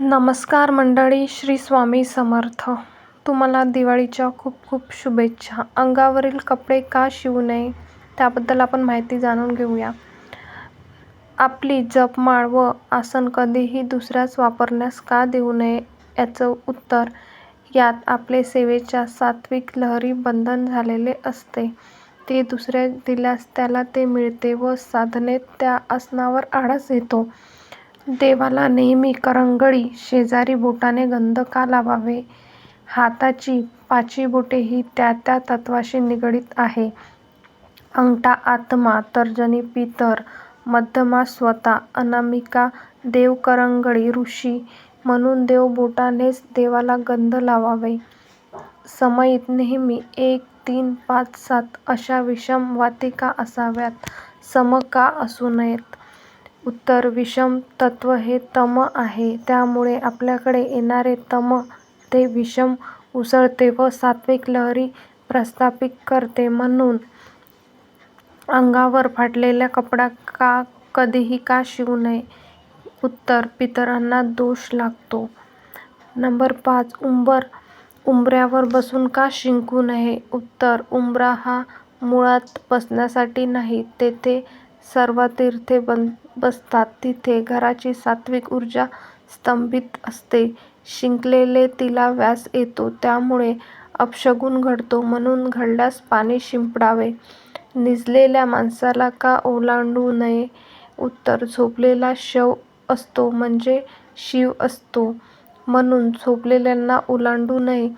नमस्कार मंडळी श्री स्वामी समर्थ. तुम्हाला दिवाळीच्या खूप खूप शुभेच्छा. अंगावरील कपडे का शिवू नये त्याबद्दल आपण माहिती जाणून घेऊया. आपली जपमाळ व आसन कधीही दुसऱ्याच वापरण्यास का देऊ नये याचं उत्तर यात आपले सेवेच्या सात्विक लहरी बंधन झालेले असते. ते दुसऱ्या दिल्यास त्याला ते मिळते व साधनेत त्या आसनावर आळस येतो. देवाला नेहमी करंगळी शेजारी बोटाने गंध का लावावे? हाताची पाची बोटे ही त्या त्या तत्वाशी निगडीत आहे. अंगठा आत्मा तर्जनी पितर मध्यमा स्वतः अनामिका देव करंगळी ऋषी म्हणून देव बोटानेच देवाला गंध लावावे. समईत नेहमी एक तीन पाच सात अशा विषम वातिका असाव्यात. सम का असू नयेत. उत्तर विषम तत्व हे तम आहे. त्यामुळे आपल्याकडे येणारे तम ते विषम उसळते व सात्विक लहरी प्रस्थापित करते. म्हणून अंगावर फाटलेला कपडा का कधीही का शिवू नये. उत्तर पितरांना दोष लागतो. नंबर पाच उंबर उंबऱ्यावर बसून का शिंकू नये? उत्तर उंबरा हा मुळात बसण्यासाठी नाही तेथे सर्व तीर्थे बन बसतात. तिथे घराची सात्विक ऊर्जा स्तंभित असते. शिंकलेले तिला व्यास येतो. त्यामुळे अपशकुन घडतो. म्हणून घडल्यास पाणी शिंपडावे. निजलेल्या माणसाला का ओलांडू नये? उत्तर झोपलेला शव असतो म्हणजे शिव असतो. म्हणून झोपलेल्यांना ओलांडू नये.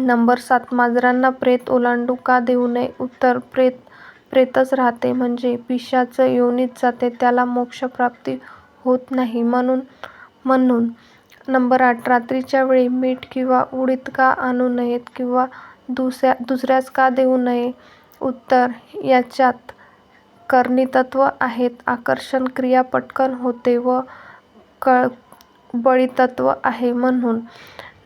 नंबर सात मांजरांना प्रेत ओलांडू का देऊ नये? उत्तर प्रेत प्रेतच राहते म्हणजे पिशाच योनीत जाते त्याला मोक्षप्राप्ती होत नाही म्हणून म्हणून. नंबर आठ रात्रीच्या वेळी मीठ किंवा उडीद का आणू नयेत किंवा दुसऱ्यास का देऊ नये? उत्तर याच्यात करणीतत्व आहेत. आकर्षण क्रिया पटकन होते व बळीतत्व आहे म्हणून.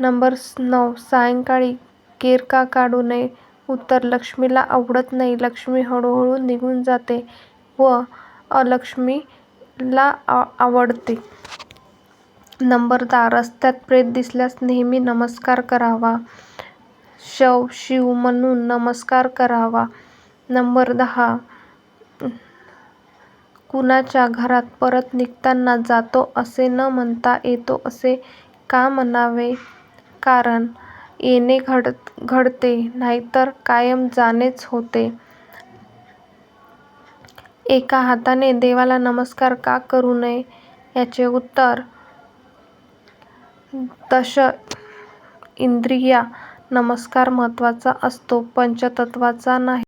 नंबर नऊ सायंकाळी केर का काढू नये? हो उत्तर लक्ष्मीला आवडत नाही. लक्ष्मी हळूहळू निघून जाते व अलक्ष्मीला आवडते. नंबर दहा. रस्त्यात प्रेत दिसल्यास नेहमी नमस्कार करावा. शव शिव म्हणून नमस्कार करावा. नंबर दहा. कुणाच्या घरात परत निघताना जातो असे न म्हणता येतो असे का म्हणावे? कारण येणे घडते नाहीतर कायम जाणेच होते. एका हाताने देवाला नमस्कार का करू नये याचे उत्तर दश इंद्रिया नमस्कार महत्त्वाचा असतो पंचतत्वाचा नाही.